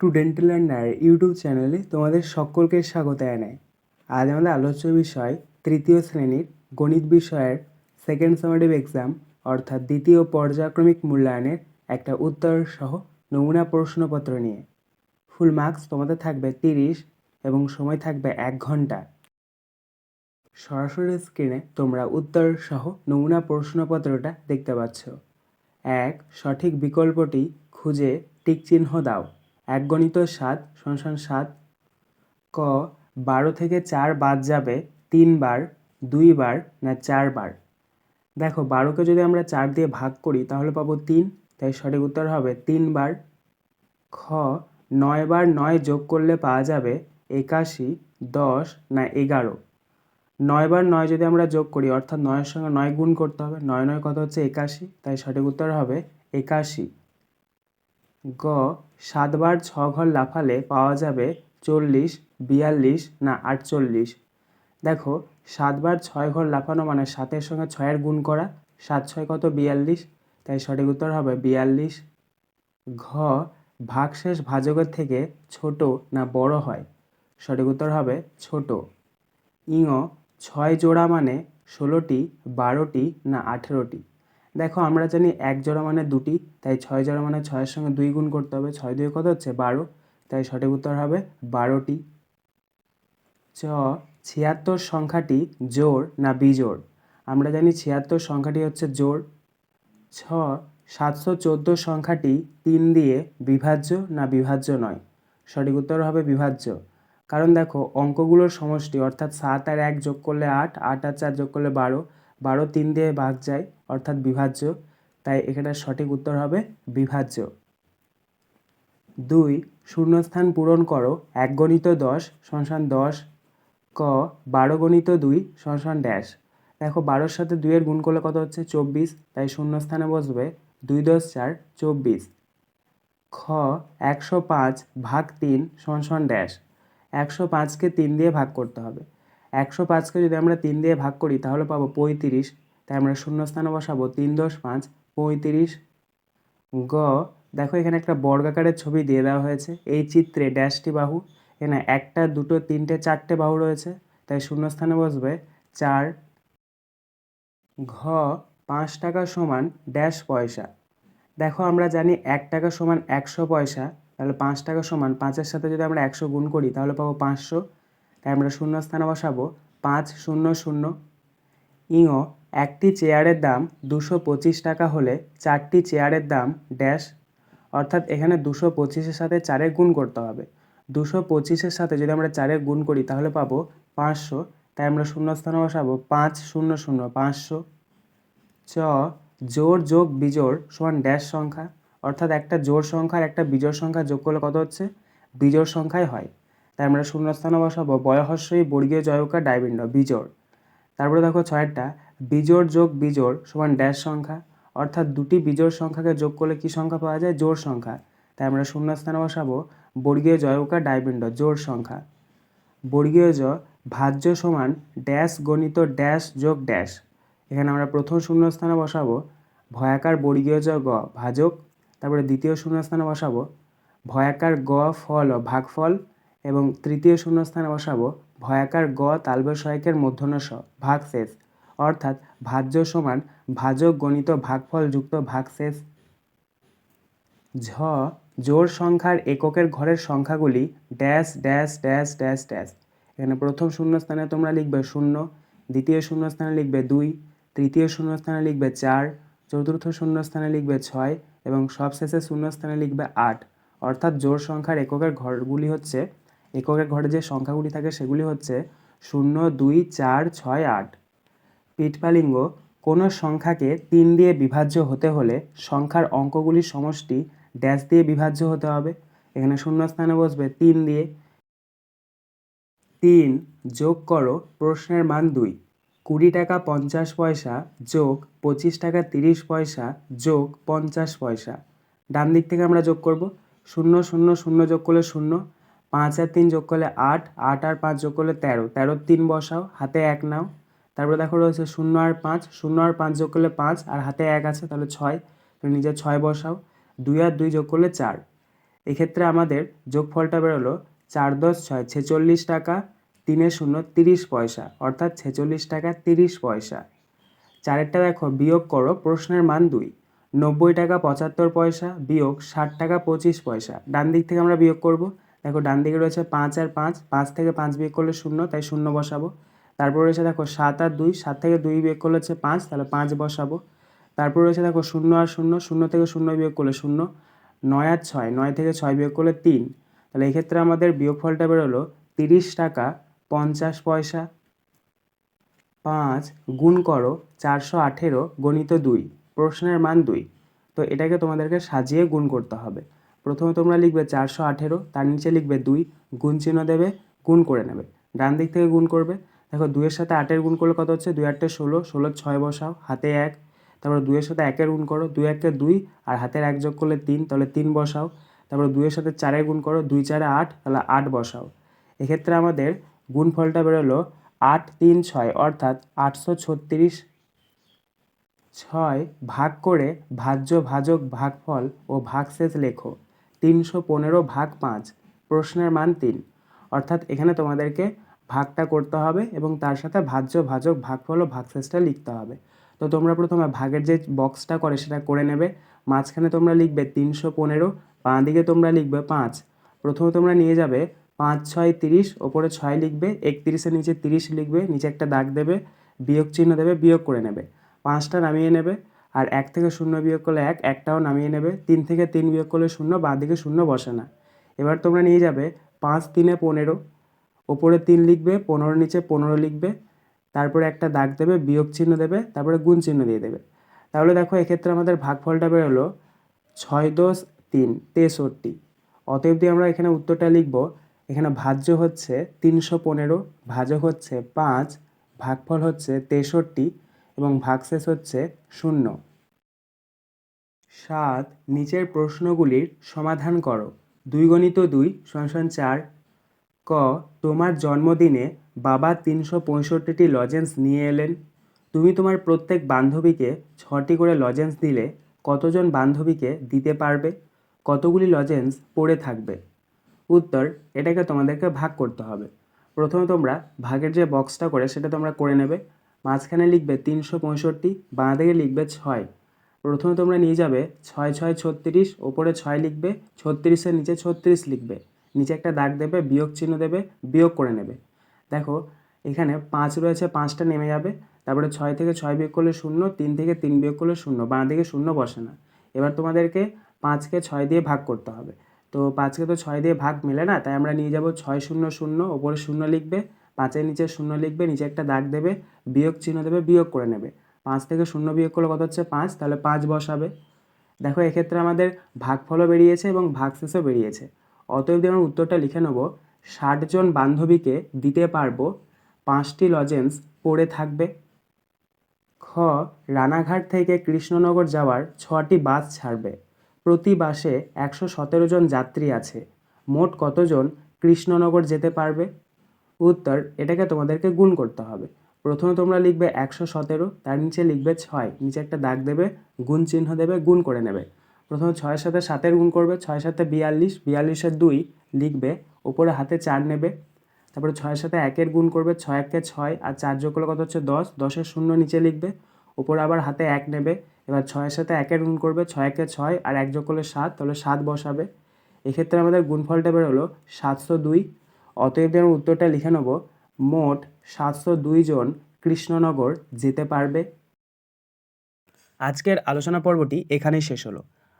Student learner YouTube চ্যানেলে তোমাদের সকলকে স্বাগত জানাই। আজ আমাদের আলোচ্য বিষয়, তৃতীয় শ্রেণির গণিত বিষয়ের সেকেন্ড সামারিভ এক্সাম অর্থাৎ দ্বিতীয় পর্যায়ক্রমিক মূল্যায়নের একটা উত্তর সহ নমুনা প্রশ্নপত্র নিয়ে। ফুল মার্কস তোমাদের থাকবে তিরিশ এবং সময় থাকবে এক ঘণ্টা। সরাসরি স্ক্রিনে তোমরা উত্তর সহ নমুনা প্রশ্নপত্রটা দেখতে পাচ্ছ। এক, সঠিক বিকল্পটি খুঁজে টিক চিহ্ন দাও। এক গণিত সাত, সমান সাত, ক, বারো থেকে চার বাদ যাবে তিনবার দুইবার না চারবার দেখো, বারোকে যদি আমরা চার দিয়ে ভাগ করি, তাহলে পাবো তিন, তাই সঠিক উত্তর হবে তিনবার খ, নয় বার নয় যোগ করলে পাওয়া যাবে একাশি, দশ, না এগারো। নয় বার নয় যদি আমরা যোগ করি, অর্থাৎ নয়ের সঙ্গে নয় গুণ করতে হবে, নয় নয় কত হচ্ছে একাশি, তাই সঠিক উত্তর হবে একাশি। গ, সাতবার ছ ঘর লাফালে পাওয়া যাবে চল্লিশ, বিয়াল্লিশ না আটচল্লিশ। দেখো, সাতবার ছয় ঘর লাফানো মানে সাতের সঙ্গে ছয়ের গুণ করা। সাত ছয় কত? বিয়াল্লিশ। তাই সঠিক উত্তর হবে বিয়াল্লিশ। ঘ, ভাগশেষ ভাজকের থেকে ছোট না বড় হয়। সঠিক উত্তর হবে ছোট। ইঙ, ছয় জোড়া মানে ষোলোটি, বারোটি না আঠেরোটি। দেখো, আমরা জানি এক জোড়া মানে দুটি, তাই ছয় জোড়া মানে ছয়ের সঙ্গে দুই গুণ করতে হবে। ছয় দুই কত হচ্ছে? বারো। তাই সঠিক উত্তর হবে বারোটি। চ, ছিয়াত্তর সংখ্যাটি জোর না বিজোড়? আমরা জানি ছিয়াত্তর সংখ্যাটি হচ্ছে জোর ছ, সাতশো চোদ্দ সংখ্যাটি তিন দিয়ে বিভাজ্য না বিভাজ্য নয়? সঠিক উত্তর হবে বিভাজ্য। কারণ দেখো, অঙ্কগুলোর সমষ্টি, অর্থাৎ সাত আর এক যোগ করলে আট আট আর চার যোগ করলে বারো। বারো তিন দিয়ে ভাগ যায়। অর্থাৎ বিভাজ্য। তাই এখানে সঠিক উত্তর হবে বিভাজ্য। দুই, শূন্যস্থান পূরণ করো, এক গণিত দশ, সমান দশ, ক, বারো গণিত দুই, সমান ড্যাশ। দেখো, বারোর সাথে দুইয়ের গুণ করলে কত হচ্ছে? চব্বিশ। তাই শূন্যস্থানে বসবে দুই দশ চার, চব্বিশ। খ, একশো পাঁচ ভাগ তিন, সমান ড্যাশ। একশো পাঁচকে তিন দিয়ে ভাগ করতে হবে। একশো পাঁচকে যদি আমরা তিন দিয়ে ভাগ করি, তাহলে পাবো পঁয়ত্রিশ। তাই আমরা শূন্যস্থানে বসাবো তিন দশ পাঁচ পঁয়ত্রিশ গ। দেখো এখানে একটা বর্গাকারের ছবি দিয়ে দেওয়া হয়েছে। এই চিত্রে ড্যাশটি বাহু। এখানে একটা, দুটো, তিনটে, চারটে বাহু রয়েছে। তাই শূন্যস্থানে বসবে চার ঘ পাঁচ টাকা সমান ড্যাশ পয়সা। দেখো আমরা জানি এক টাকা সমান একশো পয়সা। তাহলে পাঁচ টাকা সমান পাঁচের সাথে যদি আমরা একশো গুণ করি তাহলে পাবো পাঁচশো। তাই আমরা শূন্যস্থানে বসাবো পাঁচ শূন্য শূন্য। ইঙ একটি চেয়ারের দাম দুশো পঁচিশ টাকা হলে চারটি চেয়ারের দাম ড্যাশ, অর্থাৎ এখানে দুশো পঁচিশের সাথে চারের গুণ করতে হবে। দুশো পঁচিশের সাথে যদি আমরা চারের গুণ করি, তাহলে পাবো পাঁচশো। তাই আমরা শূন্যস্থানে বসাবো পাঁচ শূন্য শূন্য, পাঁচশো। চ, জোর যোগ বিজোড় সমান ড্যাশ সংখ্যা, অর্থাৎ একটা জোর সংখ্যা একটা বিজোড় সংখ্যা যোগ করলে কত হচ্ছে? বিজোড় সংখ্যাই হয়। তাই আমরা শূন্যস্থানে বসাবো বয়হস্যই বর্গীয় জয়কা ডাইবিন্ড বিজোড়। তারপরে দেখো ছয়েরটা বিজোড় যোগ বিজোড় সমান ড্যাশ সংখ্যা, অর্থাৎ দুটি বিজোড় সংখ্যাকে যোগ করলে কি সংখ্যা পাওয়া যায়? জোড় সংখ্যা। তাই আমরা শূন্যস্থানে বসাবো বর্গীয় জয়কা ডাইবিন্ড, জোড় সংখ্যা। বর্গীয় জ ভাজ্য সমান ড্যাশ গণিত ড্যাশ যোগ ড্যাশ এখানে আমরা প্রথম শূন্যস্থানে বসাবো ভয়াকার বর্গীয় জ গ ভাজক, তারপরে দ্বিতীয় শূন্যস্থানে বসাবো ভয়াকার গ ফল ভাগফল, এবং তৃতীয় শূন্যস্থানে বসাবো ভয়াকার গ তালবে সহায়কের মূর্ধন্য স, ভাগশেষ। অর্থাৎ ভাজ্য সমান ভাজক গণিত ভাগফল যুক্ত ভাগশেষ ঝ, জোড় সংখ্যার এককের ঘরের সংখ্যাগুলি dash dash dash dash dash. এখানে প্রথম শূন্যস্থানে তোমরা লিখবে শূন্য, দ্বিতীয় শূন্যস্থানে লিখবে দুই, তৃতীয় শূন্যস্থানে লিখবে চার, চতুর্থ শূন্যস্থানে লিখবে ছয় এবং সবশেষে শূন্যস্থানে লিখবে আট। অর্থাৎ জোড় সংখ্যার এককের ঘরগুলি হচ্ছে, এককের ঘরে যে সংখ্যাগুলি থাকে সেগুলি হচ্ছে শূন্য, দুই, চার, ছয়, আট। পিঠপালিঙ্গ কোনো সংখ্যাকে তিন দিয়ে বিভাজ্য হতে হলে সংখ্যার অঙ্কগুলির সমষ্টি ড্যাশ দিয়ে বিভাজ্য হতে হবে। এখানে শূন্যস্থানে বসবে তিন দিয়ে। তিন যোগ করো প্রশ্নের মান দুই। কুড়ি টাকা পঞ্চাশ পয়সা যোগ পঁচিশ টাকা তিরিশ পয়সা যোগ পঞ্চাশ পয়সা। ডান দিক থেকে আমরা যোগ করব। শূন্য শূন্য শূন্য যোগ করলে শূন্য। পাঁচ আর তিন যোগ করলে আট। আট আর পাঁচ যোগ করলে তেরো। তেরোর তিন বসাও। হাতে এক নাও। তারপরে দেখো রয়েছে শূন্য আর পাঁচ, শূন্য আর পাঁচ যোগ করলে পাঁচ আর হাতে এক আছে তাহলে ছয় তো নিজে ছয় বসাও, দুই আর দুই যোগ করলে চার। এক্ষেত্রে আমাদের যোগফলটা বেরোলো চার দশ ছয়, ছেচল্লিশ টাকা, তিনে শূন্য তিরিশ পয়সা, অর্থাৎ ছেচল্লিশ টাকা তিরিশ পয়সা। চারেরটা দেখো, বিয়োগ করো, প্রশ্নের মান দুই, নব্বই টাকা পঁচাত্তর পয়সা, বিয়োগ ষাট টাকা পঁচিশ পয়সা। ডান দিক থেকে আমরা বিয়োগ করব, দেখো ডান দিকে রয়েছে পাঁচ আর পাঁচ পাঁচ থেকে পাঁচ বিয়োগ করলে শূন্য, তাই শূন্য বসাবো। তারপর রয়েছে দেখো সাত আর দুই, সাত থেকে দুই বিয়োগ করলে হচ্ছে পাঁচ, তাহলে পাঁচ বসাবো। তারপর রয়েছে দেখো শূন্য আর শূন্য শূন্য থেকে শূন্য বিয়োগ করলে শূন্য, নয় আর ছয়, নয় থেকে ছয় বিয়োগ করলে তিন। তাহলে এক্ষেত্রে আমাদের বিয়োগফলটা বেরোলো তিরিশ টাকা পঞ্চাশ পয়সা। পাঁচ গুণ করো চারশো আঠেরো গণিত দুই, প্রশ্নের মান দুই। তো এটাকে তোমাদেরকে সাজিয়ে গুণ করতে হবে। প্রথমে তোমরা লিখবে চারশো আঠেরো, তার নিচে লিখবে দুই, গুণ চিহ্ন দেবে, গুণ করে নেবে। ডান দিক থেকে গুণ করবে। দেখো দুইয়ের সাথে আটের গুণ করলে কত হচ্ছে? দুই আটটে ষোলো ষোলো ছয় বসাও, হাতে এক। তারপরে দুইয়ের সাথে একের গুণ করো, দুই একে দুই, আর হাতের এক যোগ করলে তিন, তাহলে তিন বসাও। তারপরে দুইয়ের সাথে চারের গুণ করো, দুই চারে আট, তাহলে আট বসাও। এক্ষেত্রে আমাদের গুণফলটা বেরোলো আট, তিন, ছয়, অর্থাৎ আটশো ছত্রিশ ছয় ভাগ করে ভাজ্য ভাজক ভাগফল ও ভাগশেষ লেখো, তিনশো পনেরো ভাগ পাঁচ, প্রশ্নের মান তিন। অর্থাৎ এখানে তোমাদেরকে ভাগটা করতে হবে এবং তার সাথে ভাজ্য, ভাজক, ভাগফল ও ভাগশেষটা লিখতে হবে। তো তোমরা প্রথমে ভাগের যে বক্সটা করে সেটা করে নেবে। মাঝখানে তোমরা লিখবে তিনশো পনেরো, বাঁ দিকে তোমরা লিখবে পাঁচ। প্রথমে তোমরা নিয়ে যাবে পাঁচ, ছয়, তিরিশ, ওপরে ছয় লিখবে একত্রিশের নিচে তিরিশ লিখবে, নিচে একটা দাগ দেবে, বিয়োগ চিহ্ন দেবে, বিয়োগ করে নেবে। পাঁচটা নামিয়ে নেবে আর এক থেকে শূন্য বিয়োগ করলে এক, একটাও নামিয়ে নেবে। তিন থেকে তিন বিয়োগ করলে শূন্য, বাঁ দিকে শূন্য বসে না। এবার তোমরা নিয়ে যাবে পাঁচ, তিনে পনেরো ওপরে তিন লিখবে, পনেরো নিচে পনেরো লিখবে, তারপরে একটা দাগ দেবে, বিয়োগ চিহ্ন দেবে, তারপরে গুণ চিহ্ন দিয়ে দেবে। তাহলে দেখো এক্ষেত্রে আমাদের ভাগফলটা বেরোলো ছয় দশ তিন, তেষট্টি। অতএব দিয়ে আমরা এখানে উত্তরটা লিখব, এখানে ভাজ্য হচ্ছে তিনশো পনেরো, ভাজক হচ্ছে পাঁচ, ভাগফল হচ্ছে তেষট্টি এবং ভাগশেষ হচ্ছে শূন্য। সাত, নিচের প্রশ্নগুলির সমাধান করো। দুই গণিত দুই, সমান চার ক, তোমার জন্মদিনে বাবা তিনশো পঁয়ষট্টিটি লজেন্স নিয়ে এলেন। তুমি তোমার প্রত্যেক বান্ধবীকে ছটি করে লজেন্স দিলে কতজন বান্ধবীকে দিতে পারবে? কতগুলি লজেন্স পড়ে থাকবে? উত্তর, এটাকে তোমাদেরকে ভাগ করতে হবে। প্রথমে তোমরা ভাগের যে বক্সটা করে সেটা তোমরা করে নেবে। মাঝখানে লিখবে তিনশো পঁয়ষট্টি, বাঁ দিকে লিখবে ছয়। প্রথমে তোমরা নিয়ে যাবে ছয় ছয়, ছত্রিশ, ওপরে ছয় লিখবে, ছত্রিশের নিচে ছত্রিশ লিখবে। নিচে একটা দাগ দেবে, বিয়োগ চিহ্ন দেবে, বিয়োগ করে নেবে। দেখো, এখানে পাঁচ রয়েছে, পাঁচটা নেমে যাবে। তারপরে ছয় থেকে ছয় বিয়োগ করলে শূন্য, তিন থেকে তিন বিয়োগ করলে শূন্য, বাঁ দিকে শূন্য বসে না। এবার তোমাদেরকে পাঁচকে ছয় দিয়ে ভাগ করতে হবে। তো পাঁচকে তো ছয় দিয়ে ভাগ মেলে না, তাই আমরা নিয়ে যাব ছয় শূন্য শূন্য, ওপরে শূন্য লিখবে, পাঁচের নিচে শূন্য লিখবে, নিচে একটা দাগ দেবে, বিয়োগ চিহ্ন দেবে, বিয়োগ করে নেবে। পাঁচ থেকে শূন্য বিয়োগ করলে কত হচ্ছে? পাঁচ, তাহলে পাঁচ বসাবে। দেখো, এক্ষেত্রে আমাদের ভাগফলও বেরিয়েছে এবং ভাগশেষও বেরিয়েছে। অতএব দিয়ে উত্তরটা লিখে নেব ষাটজন বান্ধবীকে দিতে পারব, পাঁচটি লজেন্স পড়ে থাকবে। খ, রানাঘাট থেকে কৃষ্ণনগর যাওয়ার ছটি বাস ছাড়বে। প্রতি বাসে একশো সতেরো জন যাত্রী আছে। মোট কতজন কৃষ্ণনগর যেতে পারবে? উত্তর, এটাকে তোমাদেরকে গুণ করতে হবে। প্রথমে তোমরা লিখবে একশো সতেরো, তার নিচে লিখবে ছয়। নিচে একটা দাগ দেবে, গুণ চিহ্ন দেবে, গুণ করে নেবে। প্রথমে ছয়ের সাথে সাতের গুণ করবে ছয়ের সাথে বিয়াল্লিশ, বিয়াল্লিশের দুই লিখবে ওপরে হাতে চার নেবে। তারপরে ছয়ের সাথে একের গুণ করবে, ছয় একে ছয়, আর চার যোগ করলে কত হচ্ছে দশ, দশের শূন্য নিচে লিখবে ওপরে আবার হাতে এক নেবে। এবার ছয়ের সাথে একের গুণ করবে, ছয় একে ছয়, আর এক যোগ করলে সাত, তাহলে সাত বসাবে। এক্ষেত্রে আমাদের গুণফলটা বেরোলো সাতশো দুই। অতএব আমি উত্তরটা লিখে নেব, মোট সাতশো দুই জন কৃষ্ণনগর যেতে পারবে। আজকের আলোচনা পর্বটি এখানেই শেষ হলো।